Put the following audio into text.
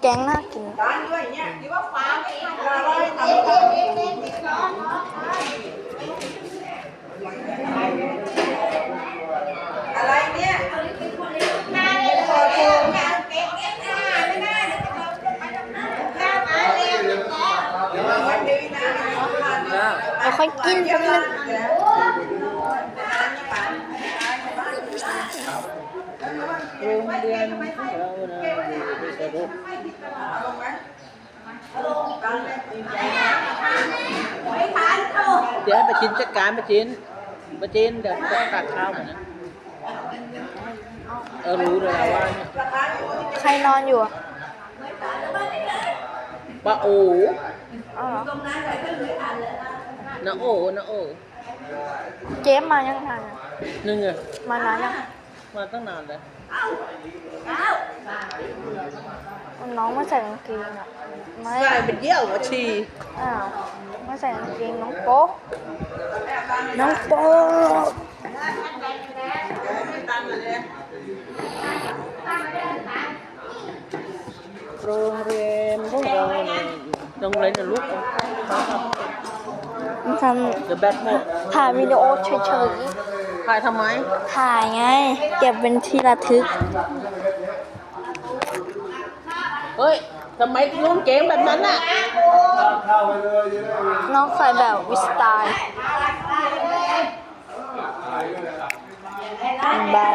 แกงน่ากินร้านเนี่ยหรือว่าฟ้าไม่ใช่เราเลยตำตำอะไรเนี่ยขอโทษค่อยกินสักบนึงะอยู่ในสรุปเดี๋ยวให้ไปจินจัดการไปจินไปจินเดี๋ยวจะตัดข้าวเหมือนนะเออรู้เลยนะว่าเนี่ยใครนอนอยู่อะป้าโออ้าวเหรอนะโอนะโอเจ๊มายังนานอะนึงอะมานานยัง มาตั้งนานเลยน้องไม่ใส่กางเกงอะไม่ใส่เป็นเยี่ยวมาชีอ้าวไม่ใส่กางเกงน้องโป๊ะน้องโป๊ะโรงเรียนของเราเนี่ยโรงเรียนนะลูกมันทเดอะแบทหมดำถ่ายวิดีโอเฉย ถ่ายทำไมๆถ่ายไง เก็บเป็นที่ระทึก เฮ้ยทำไมนุ่งเกงแบบนั้นน่ะ น้องใส่แบบวิสไตล์บาย